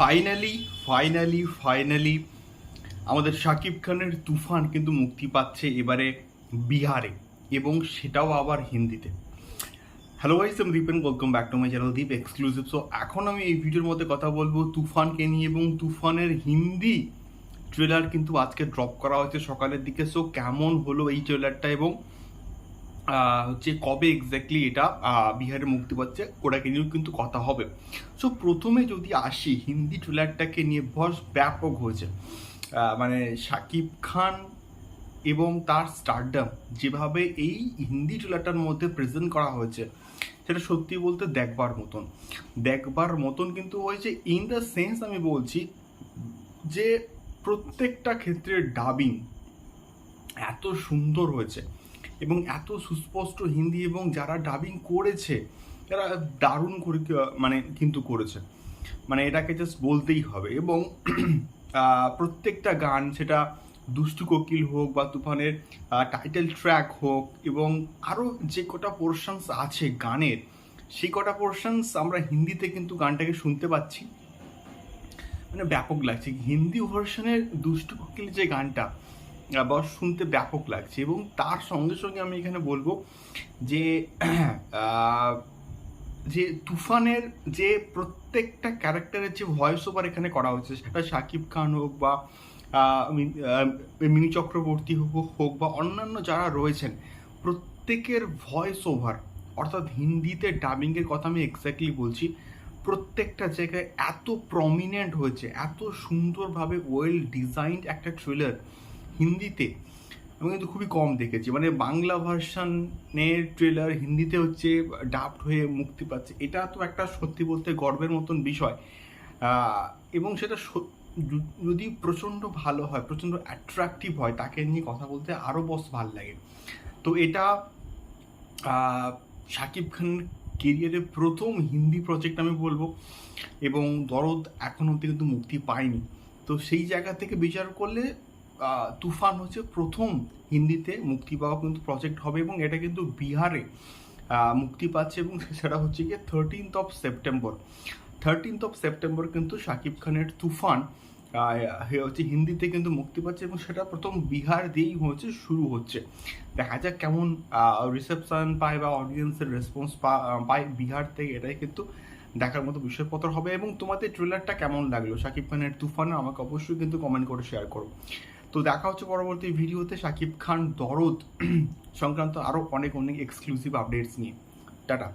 Finally finally finally আমাদের শাকিব খানের তুফান কিন্তু মুক্তি পাচ্ছে এবারে বিহারে এবং সেটাও আবার হিন্দিতে। হ্যালো ভাইস আমি Dipen welcome back to my channel Deep exclusive so এখন আমি এই ভিডিওর মধ্যে কথা বলব তুফানকে নিয়ে এবং তুফানের হিন্দি ট্রেলার কিন্তু আজকে ড্রপ করা হয়েছে সকালের দিকে। সো কেমন হলো এই ট্রেলারটা এবং হচ্ছে কবে এক্স্যাক্টলি এটা বিহারে মুক্তি পাচ্ছে ওটাকে নিয়েও কিন্তু কথা হবে। সো প্রথমে যদি আসি, হিন্দি ট্রেলারটাকে নিয়ে বস ব্যাপক হয়েছে। মানে শাকিব খান এবং তার স্টারডাম যেভাবে এই হিন্দি ট্রেলারটার মধ্যে প্রেজেন্ট করা হয়েছে, সেটা সত্যি বলতে দেখবার মতন। দেখবার মতন কিন্তু হয়েছে ইন দ্য সেন্স আমি বলছি যে প্রত্যেকটা ক্ষেত্রে ডাবিং এত সুন্দর হয়েছে। এবং এত সুস্পষ্ট হিন্দি এবং যারা ডাবিং করেছে তারা দারুণ করে মানে কিন্তু করেছে। মানে এটাকে জাস্ট বলতেই হবে এবং প্রত্যেকটা গান সেটা দুষ্টু কোকিল হোক বা তুফানের টাইটেল ট্র্যাক হোক এবং আরও যে কটা পোর্শনস আছে গানের, সেই কটা পোর্শনস আমরা হিন্দিতে কিন্তু গানটাকে শুনতে পাচ্ছি। মানে ব্যাপক লাগছে। হিন্দি ভার্সনের দুষ্টু কোকিল যে গানটা বা শুনতে ব্যাপক লাগছে এবং তার সঙ্গে সঙ্গে আমি এখানে বলব যে যে তুফানের যে প্রত্যেকটা ক্যারেক্টারের যে ভয়েস ওভার এখানে করা হচ্ছে, সেটা শাকিব খান হোক বা মিনি চক্রবর্তী হোক হোক বা অন্যান্য যারা রয়েছেন, প্রত্যেকের ভয়েস ওভার অর্থাৎ হিন্দিতে ডাবিংয়ের কথা আমি এক্স্যাক্টলি বলছি, প্রত্যেকটা জায়গায় এত প্রমিনেন্ট হয়েছে, এত সুন্দরভাবে ওয়েল ডিজাইনড একটা ট্রেলার হিন্দিতে। আমি কিন্তু খুবই কম দেখেছি। মানে বাংলা ভার্সানের ট্রেলার হিন্দিতে হচ্ছে ডাবড হয়ে মুক্তি পাচ্ছে। এটা তো একটা সত্যি বলতে গর্বের মতন বিষয়। এবং সেটা যদি- প্রচণ্ড ভালো হয়, প্রচণ্ড অ্যাট্রাকটিভ হয়, তাকে নিয়ে কথা বলতে আরও বস ভালো লাগে। তো এটা শাকিব খানের কেরিয়ারের প্রথম হিন্দি প্রজেক্ট আমি বলব। এবং দরদ এখন অব্দি কিন্তু মুক্তি পায়নি। তো সেই জায়গা থেকে বিচার করলে তুফান হচ্ছে প্রথম হিন্দিতে মুক্তি পাওয়া কিন্তু প্রজেক্ট হবে এবং এটা কিন্তু বিহারে মুক্তি পাচ্ছে এবং সেটা হচ্ছে গিয়ে thirteenth of September thirteenth of September কিন্তু শাকিব খানের তুফান হচ্ছে হিন্দিতে কিন্তু মুক্তি পাচ্ছে এবং সেটা প্রথম বিহার দিয়েই হচ্ছে শুরু হচ্ছে। দেখা যাক কেমন রিসেপশন পায় বা অডিয়েন্সের রেসপন্স পায় বিহার থেকে, এটাই কিন্তু দেখার মতো বিষয়পত্র হবে এবং তোমাদের ট্রেলারটা কেমন লাগল? শাকিব খানের তুফানে আমাকে অবশ্যই কিন্তু কমেন্ট করে শেয়ার করো। তো দেখা হচ্ছে পরবর্তী ভিডিওতে শাকিব খান দরদ সংক্রান্ত আরও অনেক অনেক এক্সক্লুসিভ আপডেটস নিয়ে। টাটা।